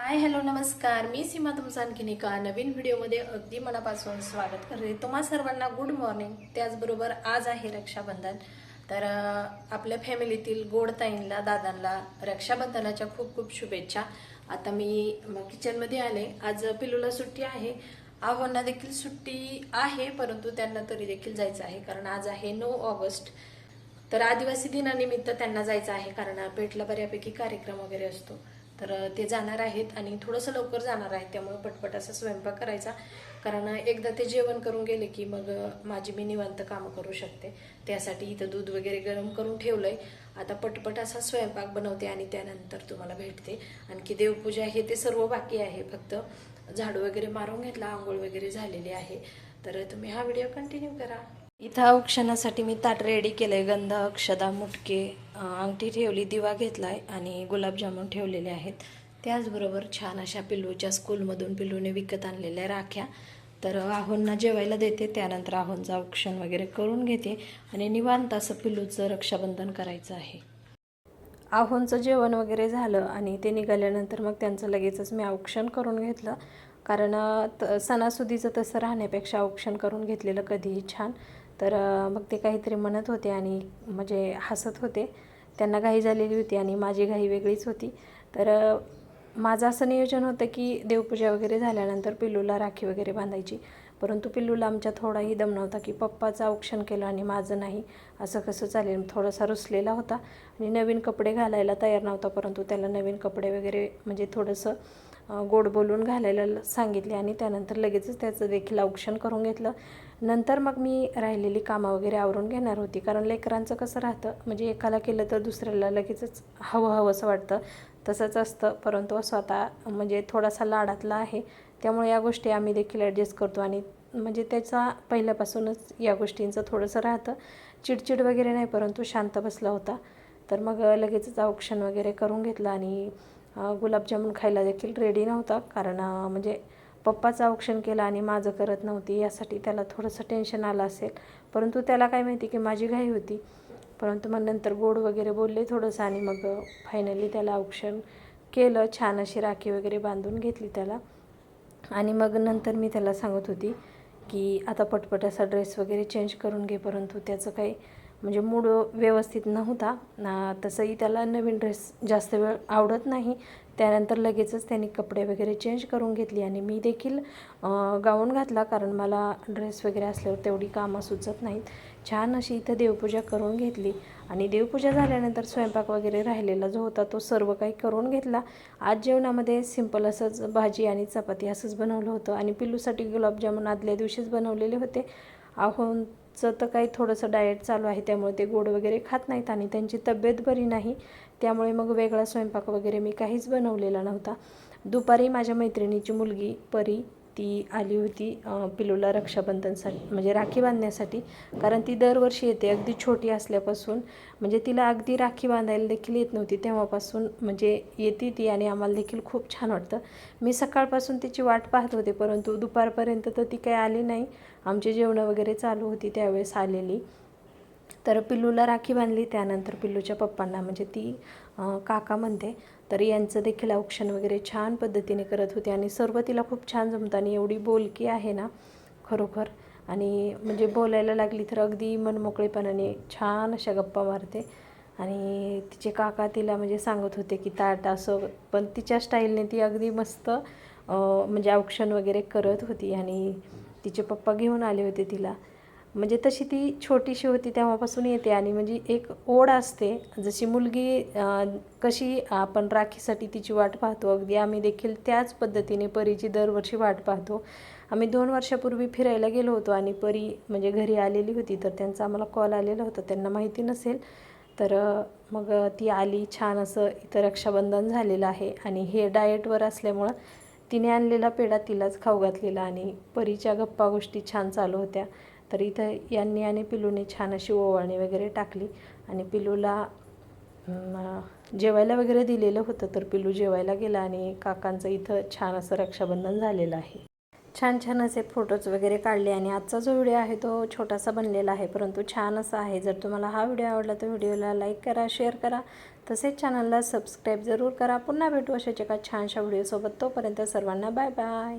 Hi hello नमस्कार. मी सीमा तुमचं आणखीन एका नवीन व्हिडिओमध्ये अगदी मनापासून स्वागत करते. तुम्हा सर्वांना गुड मॉर्निंग त्याचबरोबर आज आहे रक्षाबंधन. तर आपल्या फॅमिलीतील गोडताईंना दादांना रक्षाबंधनाच्या खूप खूप शुभेच्छा. आता मी किचनमध्ये आले. आज पिलूला सुट्टी आहे. आव्हांना देखील सुट्टी आहे परंतु त्यांना तरी देखील जायचं आहे कारण आज आहे नऊ ऑगस्ट. तर आदिवासी दिनानिमित्त त्यांना जायचं आहे कारण पेठला बऱ्यापैकी कार्यक्रम वगैरे असतो. तर ते जाणार आहेत आणि थोडंसं लवकर जाणार आहेत. त्यामुळे पटपट असा स्वयंपाक करायचा. कारण एकदा ते जेवण करून गेले की मग माझी मी निवांत कामं करू शकते. त्यासाठी इथं दूध वगैरे गरम करून ठेवलं आहे आता पटपट असा स्वयंपाक बनवते आणि त्यानंतर तुम्हाला भेटते. आणखी देवपूजा हे ते सर्व बाकी आहे. फक्त झाडू वगैरे मारून घेतला आंघोळ वगैरे झालेली आहे. तर तुम्ही हा व्हिडिओ कंटिन्यू करा. इथं औक्षणासाठी मी ताट रेडी केलं आहे गंध अक्षदा मुटके अंगठी ठेवली दिवा घेतला आहे आणि गुलाबजामुन ठेवलेले आहेत. त्याचबरोबर छान अशा पिल्लूच्या स्कूलमधून पिल्लूने विकत आणलेल्या राख्या. तर आहोंना जेवायला देते त्यानंतर आहोंचं औक्षण वगैरे करून घेते आणि निवांत असं पिल्लूचं रक्षाबंधन करायचं आहे. आहोंचं जेवण वगैरे झालं आणि ते निघाल्यानंतर मग त्यांचं लगेचच मी औक्षण करून घेतलं. कारण त सणासुदीचं तसं राहण्यापेक्षा औक्षण करून घेतलेलं कधीही छान. तर मग ते काहीतरी म्हणत होते आणि म्हणजे हसत होते. त्यांना घाई झालेली होती आणि माझी घाई वेगळीच होती. तर माझं असं नियोजन होतं की देवपूजा वगैरे झाल्यानंतर पिलूला राखी वगैरे बांधायची. परंतु पिल्लूला आमच्या थोडाही दम नव्हता की पप्पाचं औक्षण केलं आणि माझं नाही. असं कसं चालेल? थोडासा रुसलेला होता आणि नवीन कपडे घालायला तयार नव्हता परंतु त्याला नवीन कपडे वगैरे म्हणजे थोडंसं गोड बोलून घालायला ल- सांगितले आणि त्यानंतर लगेचच त्याचं देखील औक्षण करून घेतलं. नंतर मग मी राहिलेली कामं वगैरे आवरून घेणार होती कारण लेकरांचं कसं राहतं म्हणजे एकाला केलं तर दुसऱ्याला लगेचच हवं हवंसं वाटतं. तसंच असतं परंतु स्वतः म्हणजे थोडासा लाडातला आहे. त्यामुळे या गोष्टी आम्ही देखील ॲडजस्ट करतो आणि म्हणजे त्याचा पहिल्यापासूनच या गोष्टींचं थोडंसं राहतं. चिडचिड वगैरे नाही परंतु शांत बसला होता. तर मग लगेचच औक्षण वगैरे करून घेतलं आणि गुलाबजामुन खायला देखील रेडी नव्हता. कारण म्हणजे पप्पाचं औक्षण केलं आणि माझं करत नव्हती यासाठी त्याला थोडंसं टेन्शन आलं असेल. परंतु त्याला काय माहिती की माझी घाई होती. परंतु मग नंतर गोड वगैरे बोलले थोडंसं आणि मग फायनली त्याला औक्षण केलं. छान अशी राखी वगैरे बांधून घेतली त्याला. आणि मग नंतर मी त्याला सांगत होती की आता पटपट असा ड्रेस वगैरे चेंज करून घे परंतु त्याचं काही म्हणजे मूड व्यवस्थित नव्हता. ना तसंही त्याला नवीन ड्रेस जास्त वेळ आवडत नाही. त्यानंतर लगेचच त्यांनी कपडे वगैरे चेंज करून घेतली आणि मी देखील गाऊन घातला कारण मला ड्रेस वगैरे असल्यावर तेवढी कामं सुचत नाहीत. छान अशी इथं देवपूजा करून घेतली आणि देवपूजा झाल्यानंतर स्वयंपाक वगैरे राहिलेला जो होता तो सर्व काही करून घेतला. आज जेवणामध्ये सिंपल असंच भाजी आणि चपाती असंच बनवलं होतं आणि पिल्लूसाठी गुलाबजामुन आदल्या दिवशीच बनवलेले होते. आहोंचं तर काही थोडंसं डाएट चालू आहे त्यामुळे ते गोड वगैरे खात नाहीत आणि त्यांची तब्येत बरी नाही. त्यामुळे मग वेगळा स्वयंपाक वगैरे मी काहीच बनवलेला नव्हता. दुपारी माझ्या मैत्रिणीची मुलगी परी ती आली होती पिलूला रक्षाबंधनसाठी म्हणजे राखी बांधण्यासाठी. कारण ती दरवर्षी येते अगदी छोटी असल्यापासून. म्हणजे तिला अगदी राखी बांधायला देखील येत नव्हती तेव्हापासून म्हणजे येते ती आणि आम्हाला देखील खूप छान वाटतं. मी सकाळपासून तिची वाट पाहत होते परंतु दुपारपर्यंत तर ती काही आली नाही. आमची जेवणं वगैरे चालू होती त्यावेळेस आलेली. तर पिल्लूला राखी बांधली त्यानंतर पिल्लूच्या पप्पांना म्हणजे ती काका म्हणते तर यांचं देखील औक्षण वगैरे छान पद्धतीने करत होते आणि सर्व तिला खूप छान जमतं आणि एवढी बोलकी आहे ना खरोखर. आणि म्हणजे बोलायला लागली तर अगदी मनमोकळेपणाने छान अशा गप्पा मारते. आणि तिचे काका तिला म्हणजे सांगत होते की ताट असं पण तिच्या स्टाईलने ती अगदी मस्त म्हणजे औक्षण वगैरे करत होती आणि तिचे पप्पा घेऊन आले होते तिला. म्हणजे तशी ती छोटीशी होती तेव्हापासून येते आणि म्हणजे एक ओढ असते. जशी मुलगी कशी आपण राखीसाठी तिची वाट पाहतो अगदी आम्ही देखील त्याच पद्धतीने परीची दरवर्षी वाट पाहतो. आम्ही दोन वर्षापूर्वी फिरायला गेलो होतो आणि परी म्हणजे घरी आलेली होती तर त्यांचा आम्हाला कॉल आलेला होता. त्यांना माहिती नसेल तर मग ती आली छान असं इथं रक्षाबंधन झालेलं आहे आणि हे डाएटवर असल्यामुळं तिने आणलेला पेढा तिलाच खाऊ घातलेला आणि परीच्या गप्पा गोष्टी छान चालू होत्या. तर इथं यांनी आणि पिलूने छान अशी ओवाळणी वगैरे टाकली. आणि पिलूला जेवायला वगैरे दिलेलं होतं तर पिलू जेवायला गेला आणि काकांचं इथं छान असं रक्षाबंधन झालेलं आहे. छान छान असे फोटोज वगैरे काढले आणि आजचा जो व्हिडिओ आहे तो छोटासा बनलेला आहे परंतु छान असा आहे. जर तुम्हाला हा व्हिडिओ आवडला तर व्हिडिओला लाईक करा शेअर करा. तसेच चॅनलला सबस्क्राईब जरूर करा. पुन्हा भेटू अशाच एका छानशा व्हिडिओसोबत तोपर्यंत सर्वांना बाय बाय